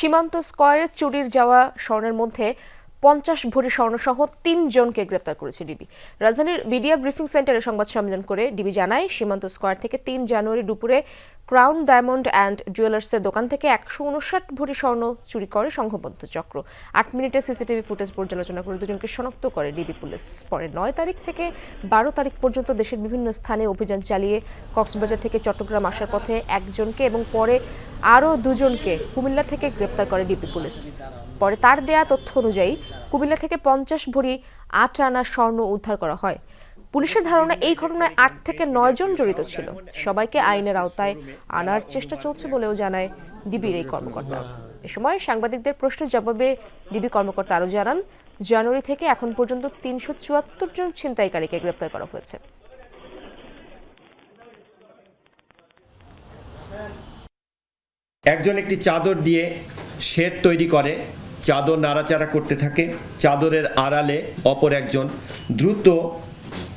সীমান্ত স্কয়ারে চুরির যাওয়া স্বর্ণের মধ্যে পঞ্চাশ ভরি স্বর্ণসহ তিনজনকে গ্রেপ্তার করেছে ডিবি। রাজধানীর মিডিয়া ব্রিফিং সেন্টারে সংবাদ সম্মেলন করে ডিবি জানায়, সীমান্ত স্কোয়ার থেকে তিন জানুয়ারি দুপুরে ক্রাউন ডায়মন্ড অ্যান্ড জুয়েলার্সের দোকান থেকে একশো উনষাট ভরি স্বর্ণ চুরি করে সংঘবদ্ধ চক্র। আট মিনিটের সিসিটিভি ফুটেজ পর্যালোচনা করে দুজনকে শনাক্ত করে ডিবি পুলিশ। পরে নয় তারিখ থেকে বারো তারিখ পর্যন্ত দেশের বিভিন্ন স্থানে অভিযান চালিয়ে কক্সবাজার থেকে চট্টগ্রাম আসার পথে একজনকে এবং পরে আরও দুজনকে কুমিল্লা থেকে গ্রেপ্তার করে ডিবি পুলিশ। পরে তার দেয়া তথ্য অনুযায়ী কুমিল্লা থেকে পঞ্চাশ ভরি আট আনা স্বর্ণ উদ্ধার করা হয়। পুলিশের ধারণা এই ঘটনায় আট থেকে নয় জন জড়িত ছিল। সবাইকে আইনের আওতায় আনার চেষ্টা চলছে বলেও জানায় ডিবির এই কর্মকর্তা। এ সময় সাংবাদিকদের প্রশ্নের জবাবে ডিবি কর্মকর্তা আরও জানান, জানুয়ারি থেকে এখন পর্যন্ত তিনশো চুয়াত্তর জন ছিনতাইকারীকে গ্রেপ্তার করা হয়েছে। একজন একটি চাদর দিয়ে শেড তৈরি করে, চাদর নাড়াচাড়া করতে থাকে, চাদরের আড়ালে অপর একজন দ্রুত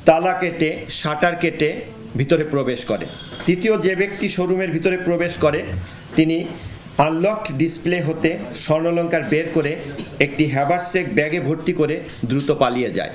তালা কেটে, শাটার কেটে ভিতরে প্রবেশ করে। তৃতীয় যে ব্যক্তি শোরুমের ভিতরে প্রবেশ করে, তিনি আনলকড ডিসপ্লে হতে স্বর্ণলঙ্কার বের করে একটি হ্যাভারসেক ব্যাগে ভর্তি করে দ্রুত পালিয়ে যায়।